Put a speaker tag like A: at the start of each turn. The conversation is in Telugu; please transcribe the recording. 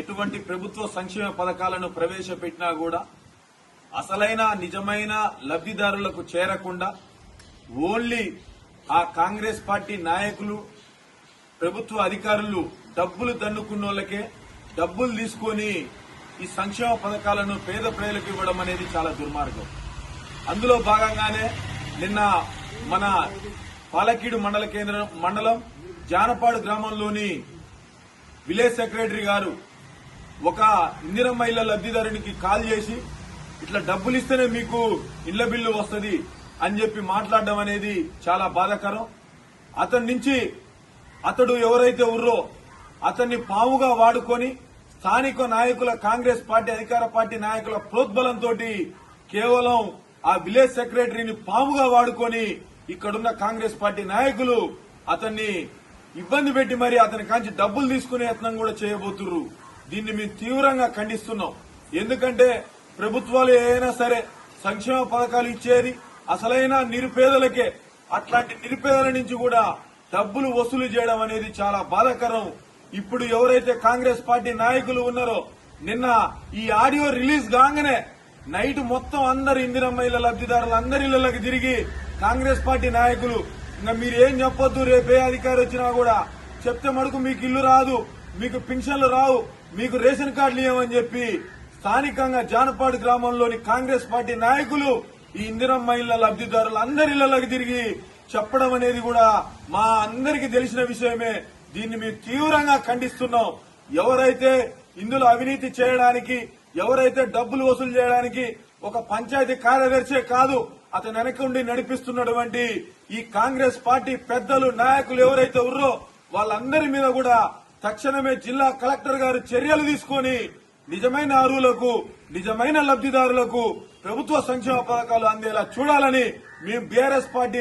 A: ఎటువంటి ప్రభుత్వ సంక్షేమ పథకాలను ప్రవేశపెట్టినా కూడా అసలైన నిజమైన లబ్ధిదారులకు చేరకుండా ఓన్లీ ఆ కాంగ్రెస్ పార్టీ నాయకులు ప్రభుత్వ అధికారులు డబ్బులు దన్నుకున్నోళ్ళకే డబ్బులు తీసుకొని ఈ సంక్షేమ పథకాలను పేద ప్రజలకు ఇవ్వడం అనేది చాలా దుర్మార్గం. అందులో భాగంగానే నిన్న మన పాలకీడు మండల కేంద్రం మండలం జానపాడు గ్రామంలోని విలేజ్ సెక్రటరీ గారు ఒక ఇందిరమ్మ ఇళ్ళ లబ్ధిదారునికి కాల్ చేసి ఇట్లా డబ్బులు ఇస్తేనే మీకు ఇళ్ళ బిల్లు వస్తుంది అని చెప్పి మాట్లాడడం అనేది చాలా బాధాకరం. అతని నుంచి అతడు ఎవరైతే ఉర్రో అతన్ని పావుగా వాడుకొని స్థానిక నాయకుల కాంగ్రెస్ పార్టీ అధికార పార్టీ నాయకుల ప్రోద్బలంతో కేవలం ఆ విలేజ్ సెక్రటరీని పాముగా వాడుకొని ఇక్కడున్న కాంగ్రెస్ పార్టీ నాయకులు అతన్ని ఇబ్బంది పెట్టి మరి అతని కాంచి డబ్బులు తీసుకునే యత్నం కూడా చేయబోతుర్రు. దీన్ని మేము తీవ్రంగా ఖండిస్తున్నాం. ఎందుకంటే ప్రభుత్వాలు ఏదైనా సరే సంక్షేమ పథకాలు ఇచ్చేది అసలైన నిరుపేదలకే. అట్లాంటి నిరుపేదల నుంచి కూడా డబ్బులు వసూలు చేయడం అనేది చాలా బాధాకరం. ఇప్పుడు ఎవరైతే కాంగ్రెస్ పార్టీ నాయకులు ఉన్నారో నిన్న ఈ ఆడియో రిలీజ్ కాగానే నైట్ మొత్తం అందరు ఇందిరమ్మ ఇళ్ళ లబ్ధిదారులు అందరి ఇళ్ళకి తిరిగి కాంగ్రెస్ పార్టీ నాయకులు ఇంకా మీరు ఏం చెప్పొద్దు రేపే అధికారి వచ్చినా కూడా చెప్తే మడుకు మీకు ఇల్లు రాదు మీకు పింఛన్లు రావు మీకు రేషన్ కార్డులు ఇవ్వమని చెప్పి స్థానికంగా జానపాడు గ్రామంలోని కాంగ్రెస్ పార్టీ నాయకులు ఈ ఇందిరమ్మ ఇళ్ళ లబ్ధిదారులు అందరి ఇళ్ళలోకి తిరిగి చెప్పడం అనేది కూడా మా అందరికి తెలిసిన విషయమే. దీన్ని మేము తీవ్రంగా ఖండిస్తున్నాం. ఎవరైతే ఇందులో అవినీతి చేయడానికి ఎవరైతే డబ్బులు వసూలు చేయడానికి ఒక పంచాయతీ కార్యదర్శే కాదు అతను వెనకుండి నడిపిస్తున్నటువంటి ఈ కాంగ్రెస్ పార్టీ పెద్దలు నాయకులు ఎవరైతే ఉన్నారో వాళ్ళందరి మీద కూడా తక్షణమే జిల్లా కలెక్టర్ గారు చర్యలు తీసుకొని నిజమైన అరువులకు నిజమైన లబ్ధిదారులకు ప్రభుత్వ సంక్షేమ పథకాలు అందేలా చూడాలని మేము బీఆర్ఎస్ పార్టీ